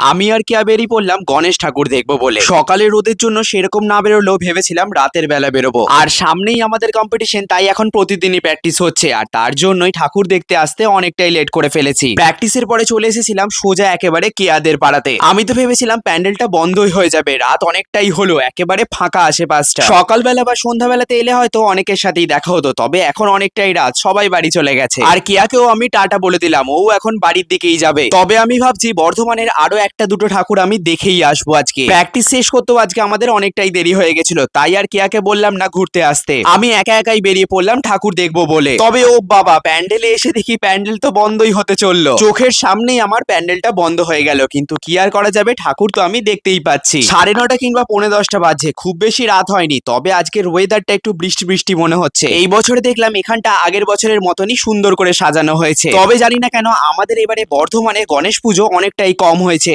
আমি আর কেয়া বেরিয়ে পড়লাম, গণেশ ঠাকুর দেখব বলে। সকালে রোদের জন্য সেরকম না বেরোলেও ভেবেছিলাম রাতের বেলা বেরোবো। আর সামনেই আমাদের কম্পিটিশন তাই এখন প্রতিদিনই প্র্যাকটিস হচ্ছে। আর তার জন্যই ঠাকুর দেখতে আসতে অনেকটাই লেট করে ফেলেছি। প্র্যাকটিসের পরে চলে এসেছিলাম সোজা একেবারে কেয়াদের পাড়াতে। আমি তো ভেবেছিলাম প্যান্ডেলটা বন্ধই হয়ে যাবে, রাত অনেকটাই হলো, একেবারে ফাঁকা আশেপাশটা। সকালবেলা বা সন্ধ্যাবেলাতে এলে হয়তো অনেকের সাথেই দেখা হতো, তবে এখন অনেকটাই রাত, সবাই বাড়ি চলে গেছে। আর কিয়াকেও আমি টাটা বলে দিলাম, ও এখন বাড়ির দিকেই যাবে। তবে আমি ভাবছি বর্ধমানের আরও একটা দুটো ঠাকুর আমি দেখেই আসব আজকে। প্র্যাকটিস শেষ করতেও আজকে আমাদের অনেকটাই দেরি হয়ে গেছিল। তাই আর কিয়াকে বললাম না ঘুরতে আসতে। আমি একা একাই বেরিয়ে পড়লাম ঠাকুর দেখব বলে। তবে ও বাবা, প্যান্ডেলে এসে দেখি প্যান্ডেল তো বন্ধই হতে চলল। চোখের সামনেই আমার প্যান্ডেলটা বন্ধ হয়ে গেল। কিন্তু কি আর করা যাবে? ঠাকুর তো আমি দেখতেই পাচ্ছি। সাড়ে নটা কিংবা পৌনে দশটা বাজে। খুব বেশি রাত হয়নি। তবে আজকের ওয়েদারটা একটু বৃষ্টি বৃষ্টি মনে হচ্ছে। এই বছরে দেখলাম এখানটা আগের বছরের মতনই সুন্দর করে সাজানো হয়েছে। তবে জানি না কেন, আমাদের এবারে বর্ধমানে গণেশ পুজো অনেকটাই কম হয়েছে।